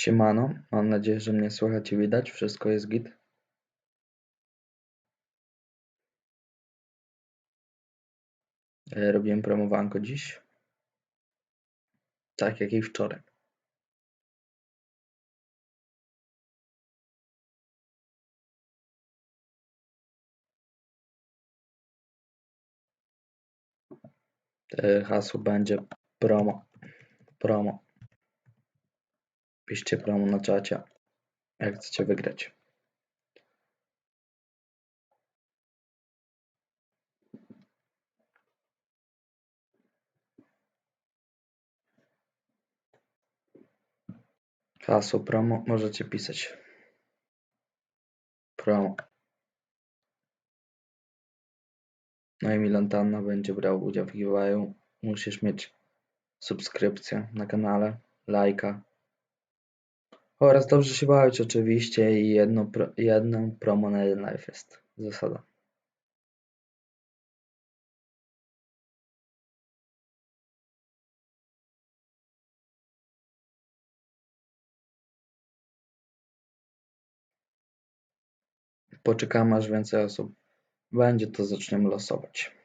Siemano, mam nadzieję, że mnie słychać i widać, wszystko jest git. E, Robiłem promowanko dziś, tak jak i wczoraj. E, Hasło będzie promo, promo. Piszcie promo na czacie, jak chcecie wygrać. Hasło promo możecie pisać. Promo. No i Milantanna będzie brał udział w giveawayu. Musisz mieć subskrypcję na kanale, lajka oraz dobrze się bawić oczywiście i jedno, pro, jedną promo na jeden live jest zasada. Poczekamy aż więcej osób będzie, to zaczniemy losować.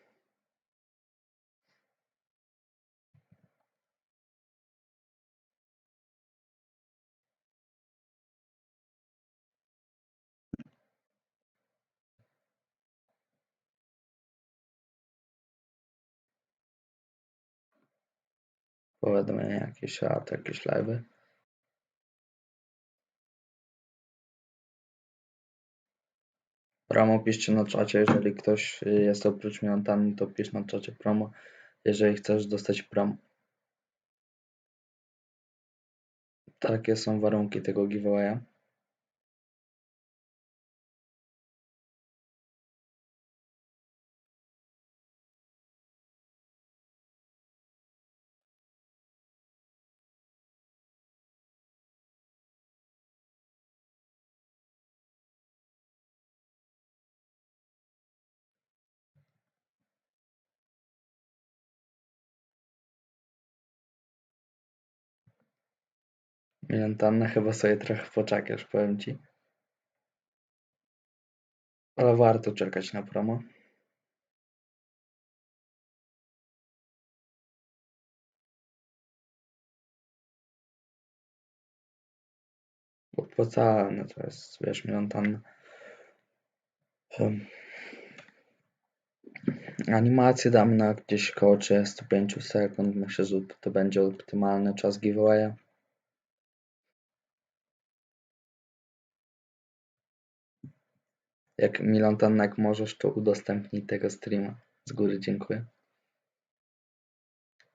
Powiadomienia jakieś, a to jakieś. Promo piszcie na czacie, jeżeli ktoś jest oprócz Milantanny, to pisz na czacie promo, jeżeli chcesz dostać promo. Takie są warunki tego giveawaya. Milantanna chyba sobie trochę poczekasz, powiem ci. Ale warto czekać na promo. Opłacalne to jest, wiesz, Milantanna. Um, animację damy na gdzieś około 35 sekund. Myślę, że to będzie optymalny czas giveawaya. Jak Milantanna, jak możesz, to udostępnij tego streama. Z góry dziękuję.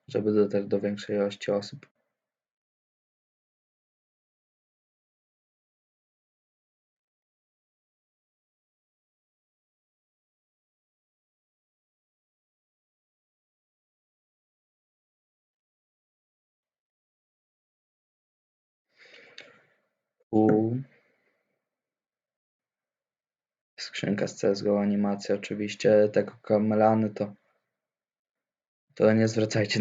Żeby dotarł do większej ilości osób. U. Skrzynka z CSGO, animacja oczywiście, tego kamelany to to nie zwracajcie